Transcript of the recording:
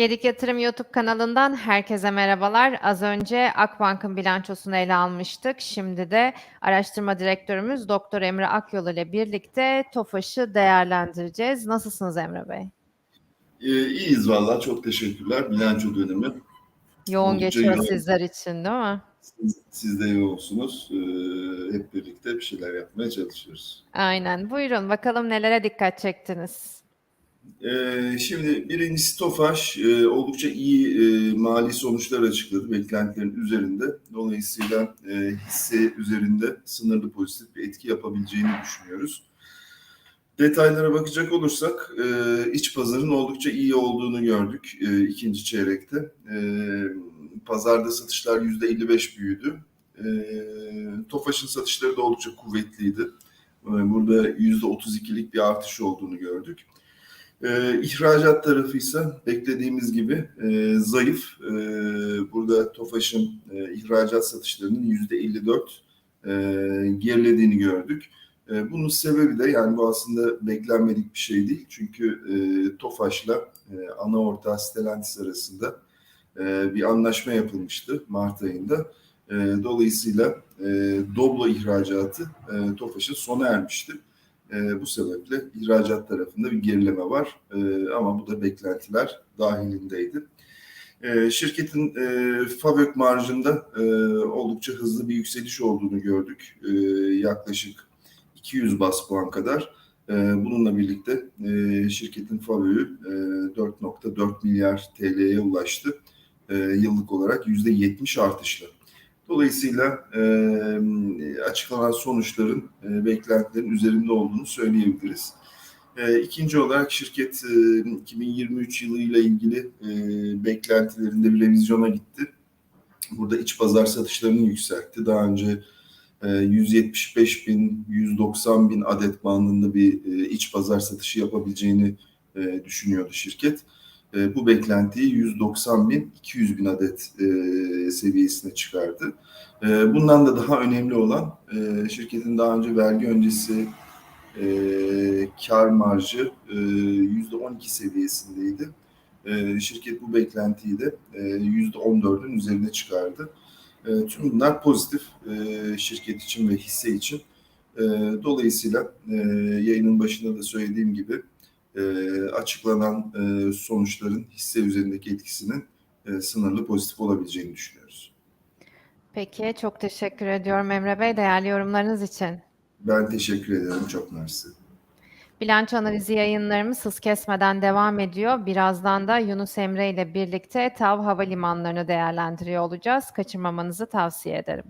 Gedik Yatırım YouTube kanalından herkese merhabalar. Az önce Akbank'ın bilançosunu ele almıştık. Şimdi de araştırma direktörümüz Doktor Emre Akyol ile birlikte TOFAŞ'ı değerlendireceğiz. Nasılsınız Emre Bey? Ee, iyiyiz valla çok teşekkürler. Bilanço dönemi. Yoğun Oldukça geçiyor yoğun. sizler için değil mi? Siz, siz de yoğunsunuz. Ee, hep birlikte bir şeyler yapmaya çalışıyoruz. Aynen. Buyurun bakalım nelere dikkat çektiniz? Ee, şimdi birincisi Tofaş e, oldukça iyi e, mali sonuçlar açıkladı beklentilerin üzerinde. Dolayısıyla e, hisse üzerinde sınırlı pozitif bir etki yapabileceğini düşünüyoruz. Detaylara bakacak olursak iç pazarın oldukça iyi olduğunu gördük ikinci çeyrekte. Pazarda satışlar %55 büyüdü. E, Tofaş'ın satışları da oldukça kuvvetliydi. E, burada %32'lik bir artış olduğunu gördük. E, ihracat tarafı ise beklediğimiz gibi e, zayıf. E, burada Tofaş'ın e, ihracat satışlarının %54 e, gerilediğini gördük. E, bunun sebebi de yani bu aslında beklenmedik bir şey değil. Çünkü e, Tofaş'la e, ana ortağı Stellantis arasında e, bir anlaşma yapılmıştı Mart ayında. E, dolayısıyla e, Doblo ihracatı e, Tofaş'ın sona ermişti. E, bu sebeple ihracat tarafında bir gerileme var. E, ama bu da beklentiler dahilindeydi. E, şirketin e, fabrik marjında e, oldukça hızlı bir yükseliş olduğunu gördük. E, yaklaşık 200 bas puan kadar. E, bununla birlikte e, şirketin fabrüğü e, 4.4 milyar TL'ye ulaştı. E, yıllık olarak %70 artışla. Dolayısıyla e, açıklanan sonuçların e, beklentilerin üzerinde olduğunu söyleyebiliriz. E, ikinci olarak şirket e, 2023 yılıyla ilgili e, beklentilerinde bir revizyona gitti. Burada iç pazar satışlarını yükseltti. Daha önce e, 175 bin, 190 bin adet bandında bir e, iç pazar satışı yapabileceğini e, düşünüyordu şirket. E, bu beklentiyi 190 bin, 200 bin adet e, seviyesine çıkardı. E, bundan da daha önemli olan e, şirketin daha önce vergi öncesi e, kar marjı e, %12 seviyesindeydi. E, şirket bu beklentiyi de e, %14'ün üzerine çıkardı. E, tüm bunlar pozitif e, şirket için ve hisse için. E, dolayısıyla e, yayının başında da söylediğim gibi e, açıklanan e, sonuçların hisse üzerindeki etkisinin e, sınırlı pozitif olabileceğini düşünüyoruz. Peki çok teşekkür ediyorum Emre Bey değerli yorumlarınız için. Ben teşekkür ederim. Çok mersi. Bilanço analizi yayınlarımız hız kesmeden devam ediyor. Birazdan da Yunus Emre ile birlikte TAV havalimanlarını değerlendiriyor olacağız. Kaçırmamanızı tavsiye ederim.